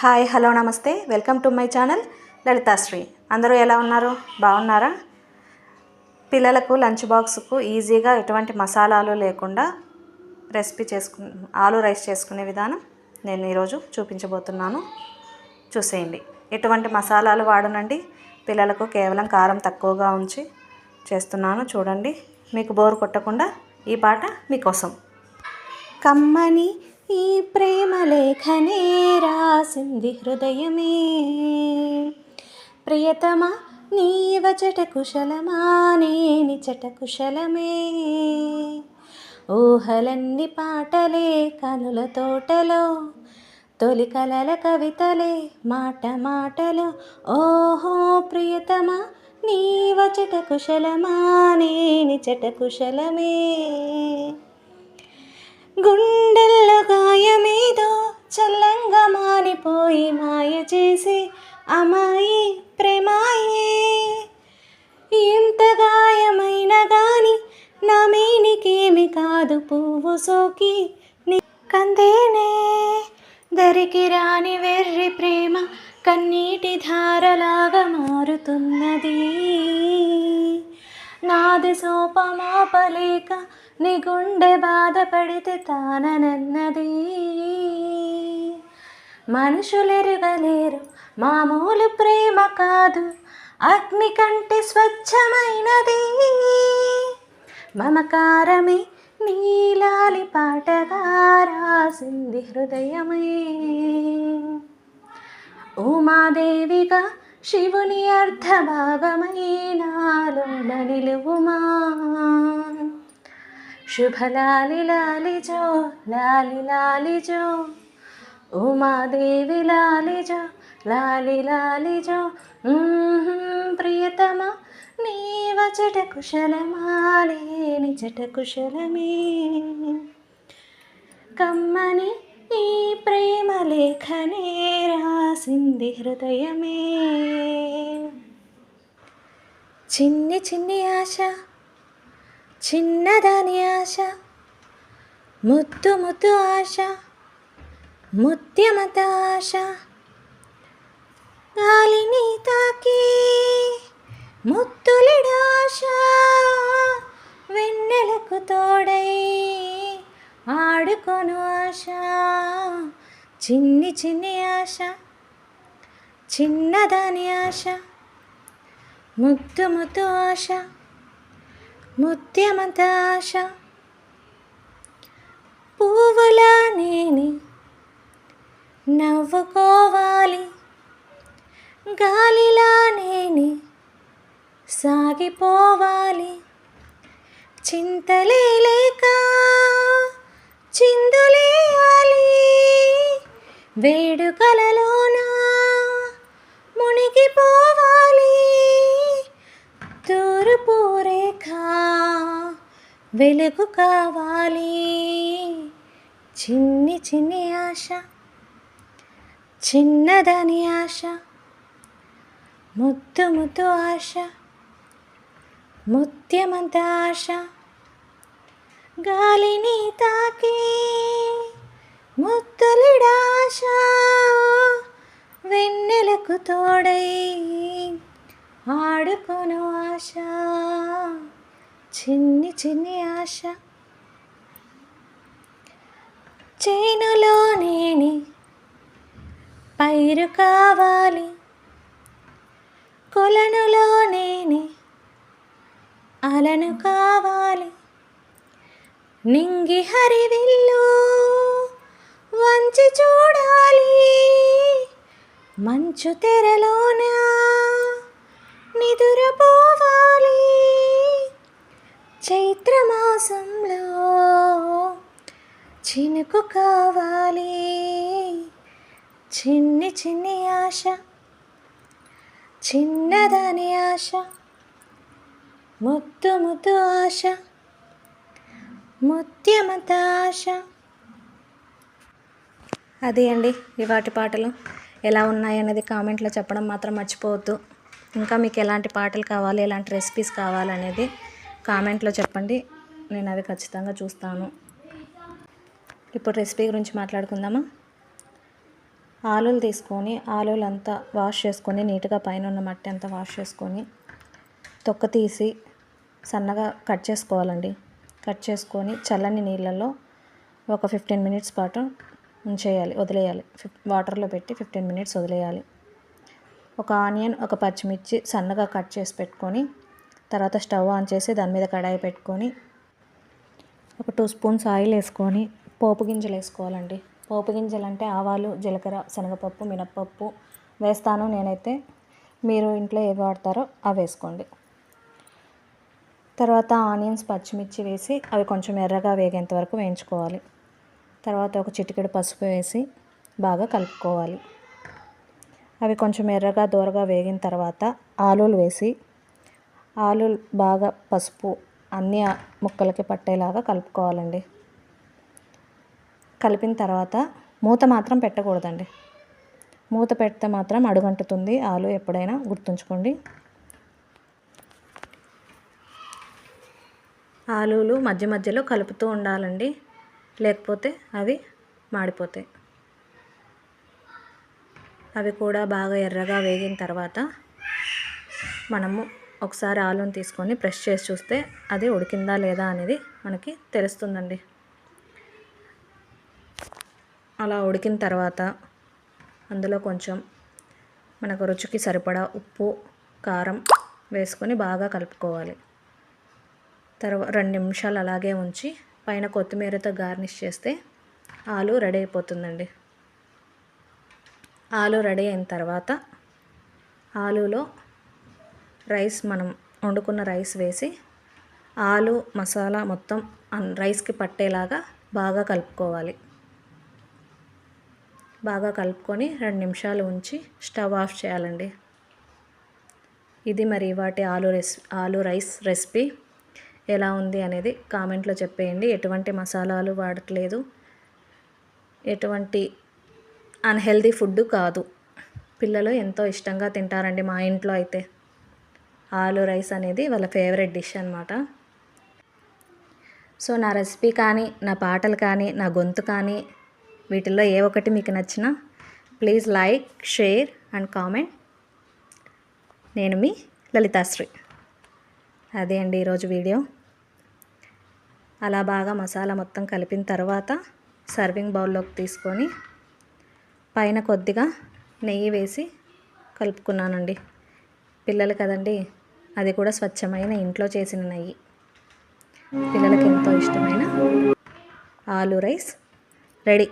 Hi hello నమస్తే. Welcome to my channel Lalithasri. అందరూ ఎలా ఉన్నారు? బాగున్నారా? పిల్లలకు లంచ్ బాక్స్కు ఈజీగా ఎటువంటి మసాలాలు లేకుండా రెసిపీ చేసుకు ఆలు రైస్ చేసుకునే విధానం నేను ఈరోజు చూపించబోతున్నాను. చూసేయండి. ఎటువంటి మసాలాలు వాడనండి? పిల్లలకు కేవలం కారం తక్కువగా ఉంచి చేస్తున్నాను. చూడండి. మీకు బోరు కొట్టకుండా ఈ పాట మీకోసం. కమ్మని ఈ ప్రేమ లేఖనే రాసింది హృదయమే. ప్రియతమా నీవ చట కుశలమా నేని చట కుశలమే. ఊహలన్ని పాటలే కనుల తోటలో తొలి కలల కవితలే మాట మాటలో. ఓహో ప్రియతమా నీవ చట కుశలమా నేని చట కుశలమే. గుండెల్లో గాయమేదో చల్లంగా మారిపోయి మాయ చేసి అమాయి ప్రేమాయే. ఎంత గాయమైన గాని నా మేనికేమి కాదు పువ్వు సోకి నీ కందేనే. దరికి రాని వెర్రి ప్రేమ కన్నీటి ధారలాగా మారుతున్నది. నాది సోపమాపలేక నీ గుండె బాధపడితే తాననన్నది. మనుషులెరుగలేరు మామూలు ప్రేమ కాదు అగ్ని కంటే స్వచ్ఛమైనది. మమకారమే నీలాలి పాటగా రాసింది హృదయమే. ఉమాదేవిగా శివుని అర్ధభాగమైనాలోన నిలువుమా. శుభలాలి లాలిజో లాలి లాలిజో ఉమాదేవి లాలిజో లాలి లాలిజో మ్మ్, ప్రియతమా నీ వచట కుశలమా లేని చట కుశలమే కమ్మని ఈ ప్రేమ లేఖనే రాసింది హృదయమే చిన్ని చిన్ని ఆశ చిన్నదాని ఆశ ముద్దు ముద్దు ఆశ ముత్యమత ఆశ. గాలిని తాకి ముత్తులిడాశ వెన్నెలకు తోడై ఆడుకొను ఆశ. చిన్ని చిన్ని ఆశ చిన్నదాని ఆశ ముద్దు ముద్దు ఆశ. ముత్యమంత ఆశ పువ్వులా నేని నవ్వుకోవాలి. గాలిలా నేని సాగిపోవాలి. చింతలే లేక చిందులేయాలి. వేడుకలలోనా వెలుగు కావాలి. చిన్ని చిన్ని ఆశ చిన్నదని ఆశ ముద్దు ముద్దు ఆశ ముత్యమంత ఆశ. గాలిని తాకి ముత్తులిడాశ వెన్నెలకు తోడై ఆడుకొను ఆశ. చిన్ని చిన్ని ఆశ. చేనులో నేని పైరు కావాలి. కొలనులో నేని అలను కావాలి. నింగి హరివిల్లు వంచి చూడాలి. మంచు తెరలోన నిదురపోవాలి. చైత్రమాసంలో చినుకు కావాలి. చిన్ని చిన్ని ఆశ చిన్నదాని ఆశ ముత్తు ముత్తు ఆశ ముత్యమత ఆశ. అది అండి ఇవాటి పాటలు. ఎలా ఉన్నాయి అనేది కామెంట్లో చెప్పడం మాత్రం మర్చిపోవద్దు. ఇంకా మీకు ఎలాంటి పాటలు కావాలి ఎలాంటి రెసిపీస్ కావాలనేది కామెంట్లో చెప్పండి. నేను అవి ఖచ్చితంగా చూస్తాను. ఇప్పుడు రెసిపీ గురించి మాట్లాడుకుందామా? ఆలులు తీసుకొని ఆలులు అంతా వాష్ చేసుకొని నీట్గా పైన ఉన్న మట్టి అంతా వాష్ చేసుకొని తొక్క తీసి సన్నగా కట్ చేసుకోవాలండి. కట్ చేసుకొని చల్లని నీళ్ళల్లో ఒక ఫిఫ్టీన్ మినిట్స్ పాటు ఉంచేయాలి వదిలేయాలి. ఫిఫ్ వాటర్లో పెట్టి ఫిఫ్టీన్ మినిట్స్ వదిలేయాలి. ఒక ఆనియన్ ఒక పచ్చిమిర్చి సన్నగా కట్ చేసి పెట్టుకొని తర్వాత స్టవ్ ఆన్ చేసి దాని మీద కడాయి పెట్టుకొని ఒక టూ స్పూన్స్ ఆయిల్ వేసుకొని పోపు గింజలు వేసుకోవాలండి. పోపు గింజలు అంటే ఆవాలు జీలకర్ర శనగపప్పు మినప్పప్పు వేస్తాను నేనైతే. మీరు ఇంట్లో ఏవి వాడతారో అవి వేసుకోండి. తర్వాత ఆనియన్స్ పచ్చిమిర్చి వేసి అవి కొంచెం ఎర్రగా వేగేంత వరకు వేయించుకోవాలి. తర్వాత ఒక చిటికెడు పసుపు వేసి బాగా కలుపుకోవాలి. అవి కొంచెం ఎర్రగా దూరగా వేగిన తర్వాత ఆలూలు వేసి ఆలులు బాగా పసుపు అన్ని ముక్కలకి పట్టేలాగా కలుపుకోవాలండి. కలిపిన తర్వాత మూత మాత్రం పెట్టకూడదండి. మూత పెడితే మాత్రం అడుగంటుతుంది ఆలు ఎప్పుడైనా గుర్తుంచుకోండి. ఆలులు మధ్య మధ్యలో కలుపుతూ ఉండాలండి. లేకపోతే అవి మాడిపోతాయి. అవి కూడా బాగా ఎర్రగా వేగిన తర్వాత మనము ఒకసారి ఆలుని తీసుకొని ప్రెస్ చేసి చూస్తే అది ఉడికిందా లేదా అనేది మనకి తెలుస్తుందండి. అలా ఉడికిన తర్వాత అందులో కొంచెం మనకు రుచికి సరిపడా ఉప్పు కారం వేసుకొని బాగా కలుపుకోవాలి. తర్వాత రెండు నిమిషాలు అలాగే ఉంచి పైన కొత్తిమీరతో గార్నిష్ చేస్తే ఆలు రెడీ అయిపోతుందండి. ఆలు రెడీ అయిన తర్వాత ఆలులో రైస్ మనం వండుకున్న రైస్ వేసి ఆలు మసాలా మొత్తం రైస్కి పట్టేలాగా బాగా కలుపుకోవాలి. బాగా కలుపుకొని రెండు నిమిషాలు ఉంచి స్టవ్ ఆఫ్ చేయాలండి. ఇది మరి వాటి ఆలు రెస్ ఆలు రైస్ రెసిపీ ఎలా ఉంది అనేది కామెంట్లో చెప్పేయండి. ఎటువంటి మసాలాలు వాడట్లేదు. ఎటువంటి అన్హెల్దీ ఫుడ్ కాదు. పిల్లలు ఎంతో ఇష్టంగా తింటారండి మా ఇంట్లో అయితే. ఆలు రైస్ అనేది వాళ్ళ ఫేవరెట్ డిష్ అనమాట సో నా రెసిపీ కానీ నా పాటలు కానీ నా గొంతు కానీ వీటిల్లో ఏ ఒక్కటి మీకు నచ్చినా please like share and comment. నేను మీ లలితాశ్రీ. అదే అండి ఈరోజు వీడియో. అలా బాగా మసాలా మొత్తం కలిపిన తర్వాత సర్వింగ్ బౌల్లోకి తీసుకొని పైన కొద్దిగా నెయ్యి వేసి కలుపుకున్నానండి. పిల్లలు కదండి అది కూడా స్వచ్ఛమైన ఇంట్లో చేసిన నెయ్యి. పిల్లలకి ఎంతో ఇష్టమైన ఆలు రైస్ రెడీ.